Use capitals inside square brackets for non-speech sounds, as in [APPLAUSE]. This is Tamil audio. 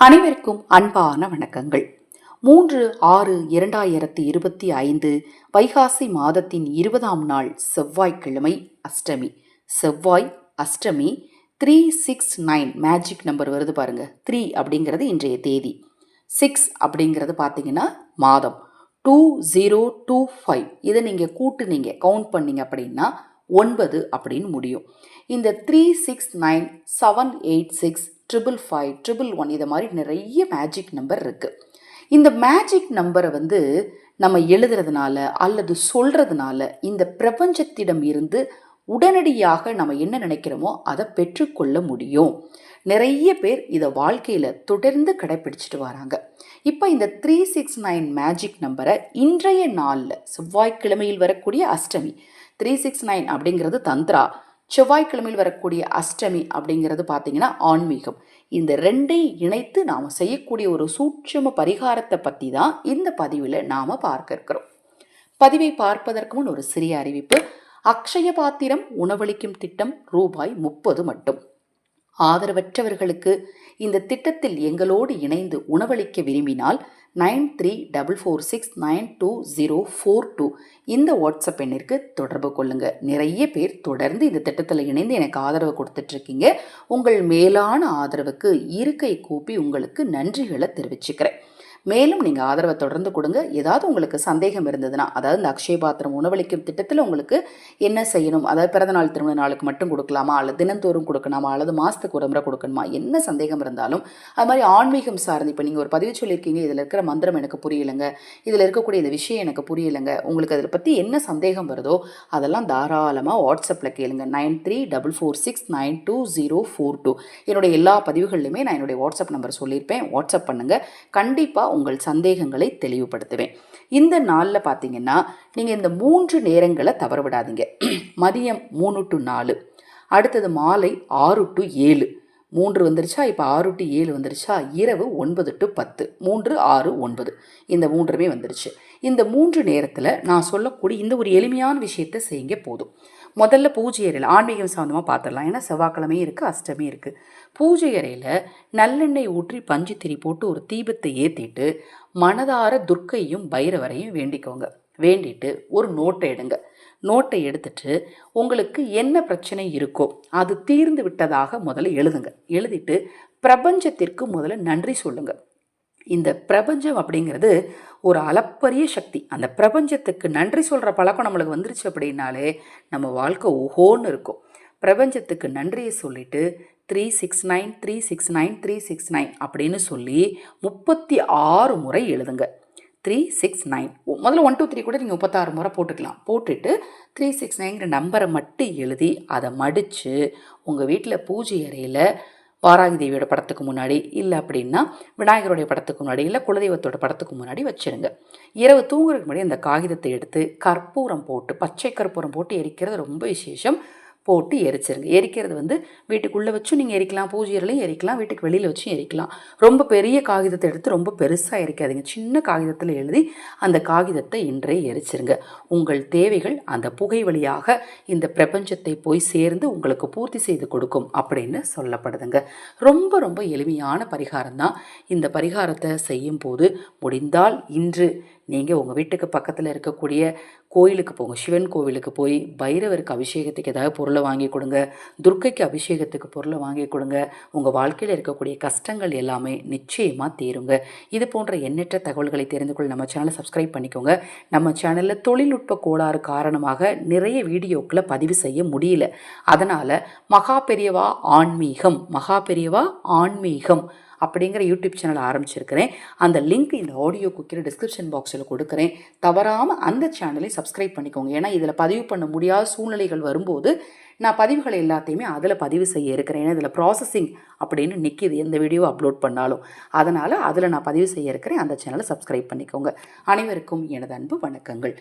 அனைவருக்கும் அன்பான வணக்கங்கள். மூன்று ஆறு இரண்டாயிரத்தி இருபத்தி ஐந்து வைகாசி மாதத்தின் இருபதாம் நாள் செவ்வாய்க்கிழமை அஷ்டமி. செவ்வாய் Ashtami three six nine magic number வருது பாருங்க. த்ரீ அப்படிங்கிறது இன்றைய தேதி. சிக்ஸ் அப்படிங்கிறது பார்த்தீங்கன்னா மாதம். டூ ஜீரோ டூ ஃபைவ் இதை நீங்கள் கூட்டுனீங்க கவுண்ட் பண்ணீங்க அப்படின்னா ஒன்பது அப்படின்னு முடியும். இந்த three six nine seven eight six triple five triple one இதை மாதிரி நிறைய மேஜிக் நம்பர் இருக்குது இந்த மேஜிக் நம்பரை வந்து நம்ம எழுதுறதுனால அல்லது சொல்கிறதுனால இந்த பிரபஞ்சத்திடம் இருந்து உடனடியாக நம்ம என்ன நினைக்கிறோமோ அதை பெற்றுக்கொள்ள முடியும். நிறைய பேர் இதை வாழ்க்கையில் தொடர்ந்து கடைப்பிடிச்சிட்டு வராங்க. இப்போ இந்த த்ரீ சிக்ஸ் நைன் மேஜிக் நம்பரை இன்றைய நாளில் செவ்வாய்க்கிழமையில் வரக்கூடிய அஷ்டமி த்ரீ சிக்ஸ் நைன் அப்படிங்கிறது தந்த்ரா. செவ்வாய்க்கிழமையில் வரக்கூடிய அஷ்டமி அப்படிங்கிறது பார்த்தீங்கன்னா ஆன்மீகம். இந்த ரெண்டையும் இணைத்து நாம் செய்யக்கூடிய ஒரு சூட்சும பரிகாரத்தை பற்றி தான் இந்த பதிவில் நாம் பார்க்க இருக்கிறோம். பதிவை பார்ப்பதற்கு முன் ஒரு சிறிய அறிவிப்பு. அக்ஷய பாத்திரம் உணவளிக்கும் திட்டம் ரூபாய் முப்பது மட்டும். ஆதரவற்றவர்களுக்கு இந்த திட்டத்தில் எங்களோடு இணைந்து உணவளிக்க விரும்பினால் nine three double four six nine two zero four two. இந்த வாட்ஸ்அப் எண்ணிற்கு தொடர்பு கொள்ளுங்கள் நிறைய பேர் தொடர்ந்து இந்த திட்டத்தில் இணைந்து எனக்கு ஆதரவு கொடுத்துட்ருக்கீங்க. உங்கள் மேலான ஆதரவுக்கு இருக்கை கூப்பி உங்களுக்கு நன்றிகளை தெரிவிச்சுக்கிறேன். மேலும் நீங்கள் ஆதரவை தொடர்ந்து கொடுங்க. ஏதாவது உங்களுக்கு சந்தேகம் இருந்ததுன்னா அதாவது இந்த அக்ஷய பாத்திரம் உணவளிக்கும் திட்டத்தில் உங்களுக்கு என்ன செய்யணும்? அதாவது பிறந்தநாள் திருமண நாளுக்கு மட்டும் கொடுக்கலாமா? அல்லது தினந்தோறும் கொடுக்கணுமா? அல்லது மாதத்துக்கு ஒரு முறை கொடுக்கணுமா? என்ன சந்தேகம் இருந்தாலும் அது மாதிரி ஆன்மீகம் சார்ந்து இப்போ நீங்கள் ஒரு பதிவு சொல்லியிருக்கீங்க இதில் இருக்கிற மந்திரம் எனக்கு புரியலைங்க. இதில் இருக்கக்கூடிய இந்த விஷயம் எனக்கு புரியலைங்க. உங்களுக்கு அதில் பற்றி என்ன சந்தேகம் வருதோ அதெல்லாம் தாராளமாக வாட்ஸ்அப்பில் கேளுங்க. Nine three double four six nine two zero four two. என்னுடைய எல்லா பதிவுகள்லையுமே நான் என்னுடைய வாட்ஸ்அப் நம்பர் சொல்லியிருப்பேன். வாட்ஸ்அப் பண்ணுங்கள் கண்டிப்பாக உங்கள் சந்தேகங்களை தெளிவுபடுத்துவேன். இந்த நாளில் பார்த்தீங்கன்னா நீங்கள் இந்த மூன்று நேரங்களை தவற விடாதீங்க [CLEARS THROAT] மதியம் மூணு டு நாலு அடுத்தது மாலை ஆறு டு ஏழு. மூன்று வந்துருச்சா? இப்போ ஆறு டு ஏழு வந்துருச்சா? இரவு ஒன்பது டு பத்து. மூன்று ஆறு ஒன்பது. இந்த மூன்றுமே வந்துருச்சு. இந்த மூன்று நேரத்தில் நான் சொல்லக்கூடிய இந்த ஒரு எளிமையான விஷயத்தை செய்யுங்க போதும். முதல்ல பூஜை அறையில் ஆன்மீகம் சம்மந்தமாக பார்த்துடலாம். ஏன்னா செவ்வாய்க்கிழமையும் இருக்குது அஷ்டமி இருக்குது பூஜை அறையில் நல்லெண்ணெய் ஊற்றி பஞ்சு திரி போட்டு ஒரு தீபத்தை ஏற்றிட்டு மனதார துர்க்கையும் பைரவரையும் வேண்டிக்கோங்க. வேண்டிட்டு ஒரு நோட்டை எடுங்க. நோட்டை எடுத்துட்டு உங்களுக்கு என்ன பிரச்சனை இருக்கோ அது தீர்ந்து விட்டதாக முதல்ல எழுதுங்க. எழுதிட்டு பிரபஞ்சத்திற்கு முதல்ல நன்றி சொல்லுங்கள் இந்த பிரபஞ்சம் அப்படிங்கிறது ஒரு அளப்பரிய சக்தி. அந்த பிரபஞ்சத்துக்கு நன்றி சொல்கிற பழக்கம் நம்மளுக்கு வந்துருச்சு அப்படின்னாலே நம்ம வாழ்க்கை ஓஹோன்னு இருக்கும். பிரபஞ்சத்துக்கு நன்றியை சொல்லிட்டு three six nine three six nine three six nine அப்படின்னு சொல்லி முப்பத்தி ஆறு முறை எழுதுங்க. த்ரீ சிக்ஸ் நைன் முதல்ல ஒன் டூ த்ரீ கூட நீங்கள் முப்பத்தாறு முறை போட்டுக்கலாம். போட்டுட்டு த்ரீ சிக்ஸ் நைன்கிற நம்பரை மட்டும் எழுதி அதை மடித்து உங்கள் வீட்டில் பூஜை அறையில் வாராகி தேவியோட படத்துக்கு முன்னாடி இல்லை அப்படின்னா விநாயகருடைய படத்துக்கு முன்னாடி இல்லை குலதெய்வத்தோட படத்துக்கு முன்னாடி வச்சுருங்க. இரவு தூங்குறதுக்கு முன்னாடி அந்த காகிதத்தை எடுத்து கற்பூரம் போட்டு பச்சை கற்பூரம் போட்டு எரிக்கிறது ரொம்ப விசேஷம். போட்டு எரிச்சிருங்க. எரிக்கிறது வந்து வீட்டுக்குள்ளே வச்சும் நீங்கள் எரிக்கலாம் பூஜையிலையும் எரிக்கலாம் வீட்டுக்கு வெளியில் வச்சும் எரிக்கலாம். ரொம்ப பெரிய காகிதத்தை எடுத்து ரொம்ப பெருசாக எரிக்காதீங்க. சின்ன காகிதத்தில் எழுதி அந்த காகிதத்தை இன்றே எரிச்சிருங்க. உங்கள் தேவைகள் அந்த புகை வழியாக இந்த பிரபஞ்சத்தை போய் சேர்ந்து உங்களுக்கு பூர்த்தி செய்து கொடுக்கும் அப்படின்னு சொல்லப்படுதுங்க. ரொம்ப ரொம்ப எளிமையான பரிகாரம் தான் இந்த பரிகாரத்தை செய்யும் போது முடிந்தால் இன்று நீங்கள் உங்கள் வீட்டுக்கு பக்கத்தில் இருக்கக்கூடிய கோயிலுக்கு போங்க. சிவன் கோவிலுக்கு போய் பைரவருக்கு அபிஷேகத்துக்கு ஏதாவது பொருளை வாங்கி கொடுங்க. துர்க்கைக்கு அபிஷேகத்துக்கு பொருளை வாங்கி கொடுங்க. உங்கள் வாழ்க்கையில் இருக்கக்கூடிய கஷ்டங்கள் எல்லாமே நிச்சயமாக தீருங்க. இது போன்ற எண்ணற்ற தகவல்களை தெரிந்து கொள்ள நம்ம சேனலை சப்ஸ்கிரைப் பண்ணிக்கோங்க. நம்ம சேனலில் தொழில்நுட்ப கோளாறு காரணமாக நிறைய வீடியோக்களை பதிவு செய்ய முடியல. அதனால் மகா பெரியவா ஆன்மீகம் மகா பெரியவா ஆன்மீகம் அப்படிங்கிற யூடியூப் சேனல் ஆரம்பிச்சிருக்கிறேன். அந்த லிங்க் இந்த ஆடியோ குக்கிற டிஸ்கிரிப்ஷன் பாக்ஸில் கொடுக்குறேன். தவறாமல் அந்த சேனலை சப்ஸ்கிரைப் பண்ணிக்கோங்க. ஏன்னா இதில் பதிவு பண்ண முடியாத சூழ்நிலைகள் வரும்போது நான் பதிவுகளை எல்லாத்தையுமே அதில் பதிவு செய்ய இருக்கிறேன். ஏன்னா இதில் ப்ராசஸிங் அப்படின்னு நிற்கிது எந்த வீடியோ அப்லோட் பண்ணாலும். அதனால் அதில் நான் பதிவு செய்ய இருக்கிறேன். அந்த சேனலை சப்ஸ்கிரைப் பண்ணிக்கோங்க. அனைவருக்கும் எனது அன்பு வணக்கங்கள்.